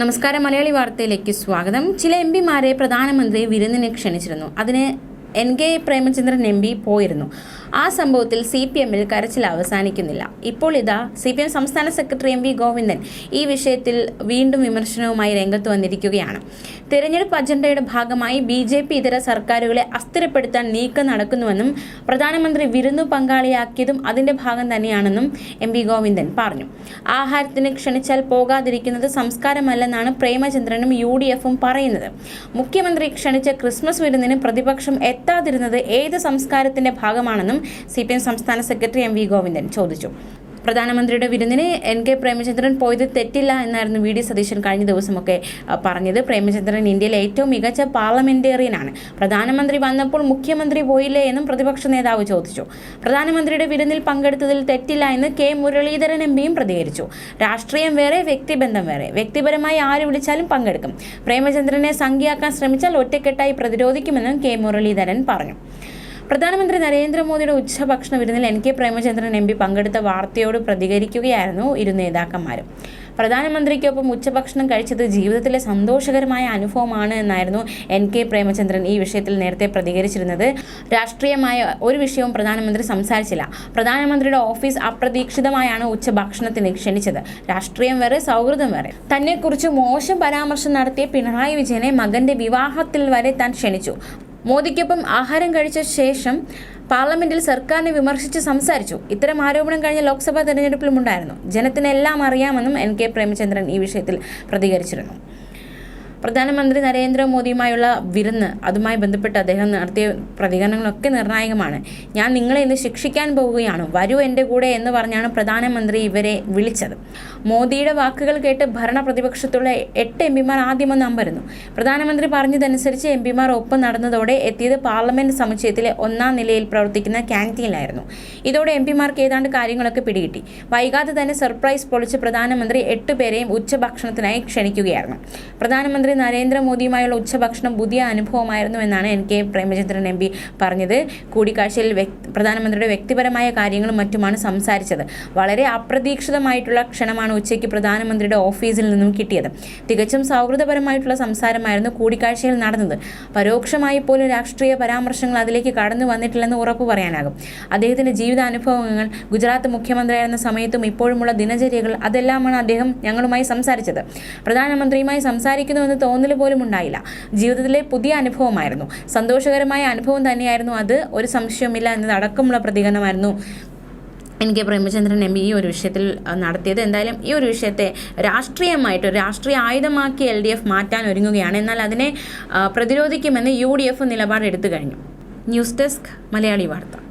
നമസ്കാരം മലയാളി വാർത്തയിലേക്ക് സ്വാഗതം. ചില എം പിമാരെ പ്രധാനമന്ത്രി വിരുന്നിന് ക്ഷണിച്ചിരുന്നു. അതിന് N K Premachandran M P പോയിരുന്നു. ആ സംഭവത്തിൽ സി പി എമ്മിൽ കരച്ചിൽ അവസാനിക്കുന്നില്ല. ഇപ്പോൾ ഇതാ സി പി എം സംസ്ഥാന സെക്രട്ടറി എം വി ഗോവിന്ദൻ ഈ വിഷയത്തിൽ വീണ്ടും വിമർശനവുമായി രംഗത്ത് വന്നിരിക്കുകയാണ്. തെരഞ്ഞെടുപ്പ് അജണ്ടയുടെ ഭാഗമായി ബി ജെ പി ഇതര സർക്കാരുകളെ അസ്ഥിരപ്പെടുത്താൻ നീക്കം നടക്കുന്നുവെന്നും പ്രധാനമന്ത്രി വിരുന്നു പങ്കാളിയാക്കിയതും അതിന്റെ ഭാഗം തന്നെയാണെന്നും എം വി ഗോവിന്ദൻ പറഞ്ഞു. ആഹാരത്തിന് ക്ഷണിച്ചാൽ പോകാതിരിക്കുന്നത് സംസ്കാരമല്ലെന്നാണ് പ്രേമചന്ദ്രനും യു ഡി എഫും പറയുന്നത്. മുഖ്യമന്ത്രി ക്ഷണിച്ച ക്രിസ്മസ് വിരുന്നിന് പ്രതിപക്ഷം എത്താതിരുന്നത് ഏത് സംസ്കാരത്തിന്റെ ഭാഗമാണെന്നും സി സംസ്ഥാന സെക്രട്ടറി എം വി ഗോവിന്ദൻ ചോദിച്ചു. പ്രധാനമന്ത്രിയുടെ വിരുന്നിന് എൻ കെ പ്രേമചന്ദ്രൻ പോയത് തെറ്റില്ല എന്നായിരുന്നു വി ഡി സതീശൻ കഴിഞ്ഞ ദിവസമൊക്കെ പറഞ്ഞത്. പ്രേമചന്ദ്രൻ ഇന്ത്യയിലെ ഏറ്റവും മികച്ച പാർലമെന്റേറിയനാണ്. പ്രധാനമന്ത്രി വന്നപ്പോൾ മുഖ്യമന്ത്രി പോയില്ലേ എന്നും പ്രതിപക്ഷ നേതാവ് ചോദിച്ചു. പ്രധാനമന്ത്രിയുടെ വിരുന്നിൽ പങ്കെടുത്തതിൽ തെറ്റില്ല എന്ന് കെ മുരളീധരൻ എം പിയും പ്രതികരിച്ചു. രാഷ്ട്രീയം വേറെ വ്യക്തിബന്ധം വേറെ. വ്യക്തിപരമായി ആര് വിളിച്ചാലും പങ്കെടുക്കും. പ്രേമചന്ദ്രനെ സംഖ്യയാക്കാൻ ശ്രമിച്ചാൽ ഒറ്റക്കെട്ടായി പ്രതിരോധിക്കുമെന്നും കെ മുരളീധരൻ പറഞ്ഞു. പ്രധാനമന്ത്രി നരേന്ദ്രമോദിയുടെ ഉച്ചഭക്ഷണ വിരുന്നിൽ N K Premachandran M P പങ്കെടുത്ത വാർത്തയോട് പ്രതികരിക്കുകയായിരുന്നു ഇരു നേതാക്കന്മാരും. പ്രധാനമന്ത്രിക്കൊപ്പം ഉച്ചഭക്ഷണം കഴിച്ചത് ജീവിതത്തിലെ സന്തോഷകരമായ അനുഭവമാണ് എന്നായിരുന്നു എൻ കെ പ്രേമചന്ദ്രൻ ഈ വിഷയത്തിൽ നേരത്തെ പ്രതികരിച്ചിരുന്നത്. രാഷ്ട്രീയമായ ഒരു വിഷയവും പ്രധാനമന്ത്രി സംസാരിച്ചില്ല. പ്രധാനമന്ത്രിയുടെ ഓഫീസ് അപ്രതീക്ഷിതമായാണ് ഉച്ചഭക്ഷണത്തിന് ക്ഷണിച്ചത്. രാഷ്ട്രീയം വരെ സൗഹൃദം വരെ തന്നെക്കുറിച്ച് മോശം പരാമർശം നടത്തിയ പിണറായി വിജയനെ മകന്റെ വിവാഹത്തിൽ വരെ താൻ ക്ഷണിച്ചു. മോദിക്കൊപ്പം ആഹാരം കഴിച്ച ശേഷം പാർലമെന്റിൽ സർക്കാരിനെ വിമർശിച്ച് സംസാരിച്ചു. ഇത്തരം ആരോപണം കഴിഞ്ഞ ലോക്സഭാ തെരഞ്ഞെടുപ്പിലും ഉണ്ടായിരുന്നു. ജനത്തിനെല്ലാം അറിയാമെന്നും എൻ കെ പ്രേമചന്ദ്രൻ ഈ വിഷയത്തിൽ പ്രതികരിച്ചിരുന്നു. പ്രധാനമന്ത്രി നരേന്ദ്രമോദിയുമായുള്ള വിരുന്ന് അതുമായി ബന്ധപ്പെട്ട് അദ്ദേഹം നടത്തിയ പ്രതികരണങ്ങളൊക്കെ നിർണായകമാണ്. ഞാൻ നിങ്ങളെ ഇന്ന് ശിക്ഷിക്കാൻ പോവുകയാണ്. വരൂ എന്റെ കൂടെ എന്ന് പറഞ്ഞാണ് പ്രധാനമന്ത്രി ഇവരെ വിളിച്ചത്. മോദിയുടെ വാക്കുകൾ കേട്ട് ഭരണ പ്രതിപക്ഷത്തുള്ള എട്ട് എം പിമാർ ആദ്യമൊന്ന് അമ്പരുന്നു. പ്രധാനമന്ത്രി പറഞ്ഞതനുസരിച്ച് എം പിമാർ ഒപ്പം നടന്നതോടെ എത്തിയത് പാർലമെന്റ് സമുച്ചയത്തിലെ ഒന്നാം നിലയിൽ പ്രവർത്തിക്കുന്ന ക്യാന്റീനിലായിരുന്നു. ഇതോടെ എം പിമാർക്ക് ഏതാണ്ട് കാര്യങ്ങളൊക്കെ പിടികിട്ടി. വൈകാതെ തന്നെ സർപ്രൈസ് പൊളിച്ച് പ്രധാനമന്ത്രി എട്ട് പേരെയും ഉച്ചഭക്ഷണത്തിനായി ക്ഷണിക്കുകയായിരുന്നു. പ്രധാനമന്ത്രി നരേന്ദ്രമോദിയുമായുള്ള ഉച്ചഭക്ഷണം പുതിയ അനുഭവമായിരുന്നു എന്നാണ് N K Premachandran M P പറഞ്ഞത്. കൂടിക്കാഴ്ചയിൽ പ്രധാനമന്ത്രിയുടെ വ്യക്തിപരമായ കാര്യങ്ങളും മറ്റുമാണ് സംസാരിച്ചത്. വളരെ അപ്രതീക്ഷിതമായിട്ടുള്ള ക്ഷണമാണ് ഉച്ചയ്ക്ക് പ്രധാനമന്ത്രിയുടെ ഓഫീസിൽ നിന്നും കിട്ടിയത്. തികച്ചും സൗഹൃദപരമായിട്ടുള്ള സംസാരമായിരുന്നു കൂടിക്കാഴ്ചയിൽ നടന്നത്. പരോക്ഷമായി പോലും രാഷ്ട്രീയ പരാമർശങ്ങൾ അതിലേക്ക് കടന്നു വന്നിട്ടില്ലെന്ന് ഉറപ്പു പറയാനാകും. അദ്ദേഹത്തിന്റെ ജീവിതാനുഭവങ്ങൾ ഗുജറാത്ത് മുഖ്യമന്ത്രിയായിരുന്ന സമയത്തും ഇപ്പോഴുമുള്ള ദിനചര്യകൾ അതെല്ലാമാണ് അദ്ദേഹം ഞങ്ങളുമായി സംസാരിച്ചത്. പ്രധാനമന്ത്രിയുമായി സംസാരിക്കുന്നുവെന്ന് തോന്നൽ പോലും ഉണ്ടായില്ല. ജീവിതത്തിലെ പുതിയ അനുഭവമായിരുന്നു. സന്തോഷകരമായ അനുഭവം തന്നെയായിരുന്നു അത്. ഒരു സംശയവുമില്ല എന്നതടക്കമുള്ള പ്രതികരണമായിരുന്നു എൻ കെ പ്രേമചന്ദ്രൻ എം. ഈ ഒരു വിഷയത്തിൽ നടത്തിയത്. എന്തായാലും ഈ ഒരു വിഷയത്തെ രാഷ്ട്രീയമായിട്ട് രാഷ്ട്രീയ ആയുധമാക്കി എൽ ഡി എഫ് മാറ്റാൻ ഒരുങ്ങുകയാണ്. എന്നാൽ അതിനെ പ്രതിരോധിക്കുമെന്ന് യു ഡി എഫ് നിലപാടെടുത്തു കഴിഞ്ഞു. ന്യൂസ് ഡെസ്ക് മലയാളി വാർത്ത.